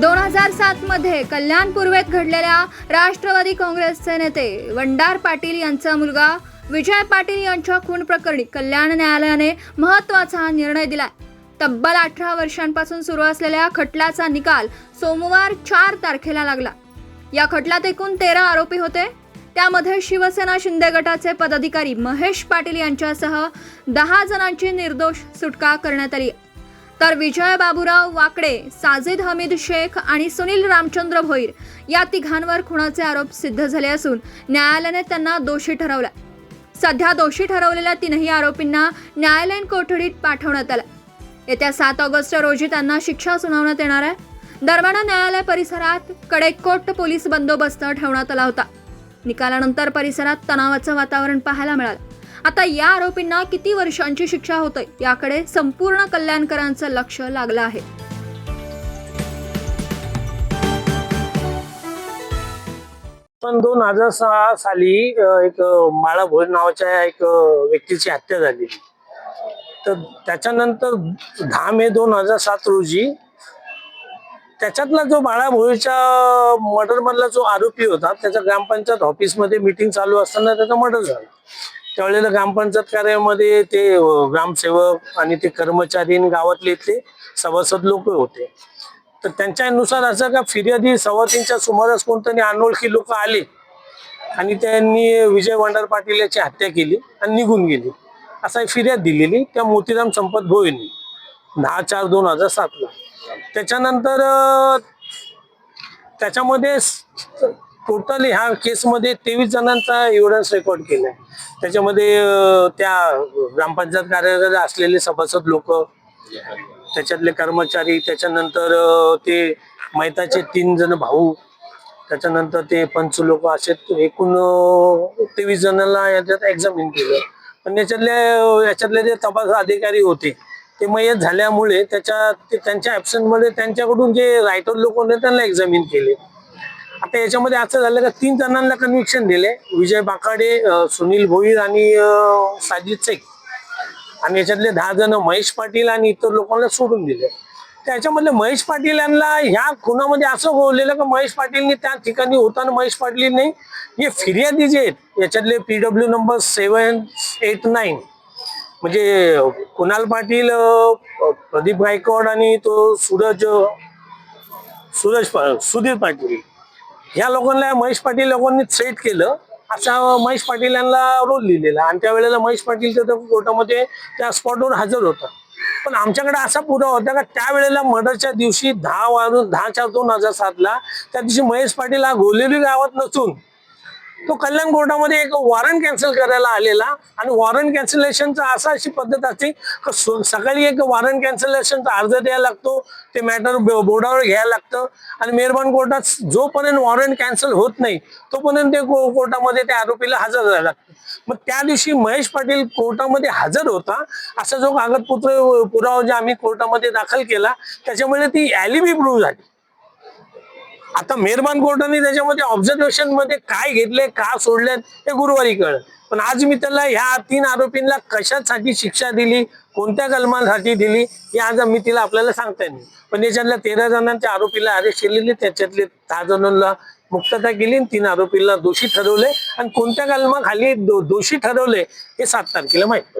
दोन हजार सातमध्ये कल्याण पूर्वेत घडलेल्या राष्ट्रवादी काँग्रेसचे नेते वंडार पाटील यांचा मुलगा विजय पाटील यांच्या खून प्रकरणी कल्याण न्यायालयाने महत्त्वाचा निर्णय दिलाय. तब्बल अठरा वर्षांपासून सुरू असलेल्या खटल्याचा निकाल सोमवार चार तारखेला लागला. या खटल्यात एकूण तेरा आरोपी होते. त्यामध्ये शिवसेना शिंदे गटाचे पदाधिकारी महेश पाटील यांच्यासह दहा जणांची निर्दोष सुटका करण्यात आली तर विजय बाबूराव वाकडे साजिद हमीद शेख आणि सुनील रामचंद्र भोईर या तिघांवर खुनाचे आरोप सिद्ध झाले असून न्यायालयाने त्यांना दोषी ठरवला. सध्या दोषी ठरवलेल्या तीनही आरोपींना न्यायालयीन कोठडीत पाठवण्यात आलं. येत्या सात ऑगस्ट रोजी त्यांना शिक्षा सुनावण्यात येणार आहे. दरम्यान न्यायालय परिसरात कडेकोट पोलीस बंदोबस्त ठेवण्यात आला होता. निकालानंतर परिसरात तणावाचं वातावरण पाहायला मिळालं. आता या आरोपींना किती वर्षांची शिक्षा होते याकडे संपूर्ण कल्याणकरांचं लक्ष लागलं आहे. पण दोन हजार सहा साली एक माळा भोज नावाच्या एक व्यक्तीची हत्या झाली. तर त्याच्यानंतर दहा मे दोन हजार सात रोजी त्याच्यातला जो बाळा भोईच्या मर्डर मधला जो आरोपी होता त्याच्या ग्रामपंचायत ऑफिसमध्ये मीटिंग चालू असताना त्याचा मर्डर झाला. त्यावेळेला ग्रामपंचायत कार्यालयामध्ये ते ग्रामसेवक आणि ते कर्मचारी आणि गावातले इथले सभासद लोक होते. तर त्यांच्यानुसार असं का फिर्यादी सव्वा तीनच्या सुमारास कोणतरी अनोळखी लोक आले आणि त्यांनी विजय वंडार पाटील याची हत्या केली आणि निघून गेली. असा एक फिर्याद दिलेली त्या मोतीराम संपत भोईनी दहा चार दोन हजार सातला. त्याच्यानंतर त्याच्यामध्ये टोटल ह्या केसमध्ये तेवीस जणांचा एव्हिडन्स रेकॉर्ड केलाय. त्याच्यामध्ये त्या ग्रामपंचायत कार्यालयात असलेले सभासद लोक त्याच्यातले कर्मचारी त्याच्यानंतर ते मैताचे तीन जण भाऊ त्याच्यानंतर ते पंच लोक असे एकूण तेवीस जणांना याच्यात एक्झामिन केलं. पण याच्यातले याच्यातले जे तपास अधिकारी होते ते मयत झाल्यामुळे त्याच्या ते त्यांच्या ऍबसेंटमध्ये त्यांच्याकडून जे रायटर लोक होते त्यांना एक्झामिन केले. आता याच्यामध्ये असं झालं का तीन जणांना कन्व्हिक्शन दिले. विजय बाकाडे सुनील भोईर आणि साजिद शेख. आणि याच्यातले दहा जण महेश पाटील आणि इतर लोकांना सोडून दिले. त्याच्यामधले महेश पाटील यांना ह्या खुनामध्ये असं बोललेलं का महेश पाटीलनी त्या ठिकाणी होताना महेश पाटीलनी हे फिर्यादी जे आहेत याच्यातले PW number seven eight nine म्हणजे कुणाल पाटील प्रदीप गायकवाड आणि तो सूरज सूरज पा- सुधीर पाटील. ह्या लोकांना महेश पाटील लोकांनी सेट केलं. असा महेश पाटील यांना रोल लिहिलेला. आणि त्यावेळेला महेश पाटील तिथं कोर्टामध्ये त्या स्पॉटवर हजर होता. पण आमच्याकडे असा पुरावा होता का त्यावेळेला मर्डरच्या दिवशी दहा वाजून दहा चार दोन हजार सातला त्या दिवशी महेश पाटील हा गोलेली गावात नसून तो कल्याण कोर्टामध्ये एक वॉरंट कॅन्सल करायला आलेला आणि वॉरंट कॅन्सलेशनचा असा अशी पद्धत असते सकाळी एक वॉरंट कॅन्सलेशनचा अर्ज द्यायला लागतो ते मॅटर बोर्डावर घ्यायला लागतं आणि मेहरबान कोर्टात जोपर्यंत वॉरंट कॅन्सल होत नाही तोपर्यंत ते कोर्टामध्ये त्या आरोपीला हजर राहायला लागतं. मग त्या दिवशी महेश पाटील कोर्टामध्ये हजर होता असा जो कागदपत्र पुरावा जे आम्ही कोर्टामध्ये दाखल केला त्याच्यामुळे ती ॲलिबी प्रूव्ह झाली. आता मेहरबान कोर्टाने त्याच्यामध्ये ऑब्झर्वेशनमध्ये काय घेतले का सोडले हे गुरुवारी कळलं. पण आज मी त्याला ह्या तीन आरोपींना कशासाठी शिक्षा दिली कोणत्या कलमासाठी दिली हे आज मी तिला आपल्याला सांगता येईल पण याच्यातल्या तेरा जणांच्या आरोपीला अरेस्ट केलेले त्याच्यातले दहा जणांना मुक्तता केली आणि तीन आरोपीला दोषी ठरवले. आणि कोणत्या कलमाखाली दो- दोषी ठरवले हे सात तारखेला माहीत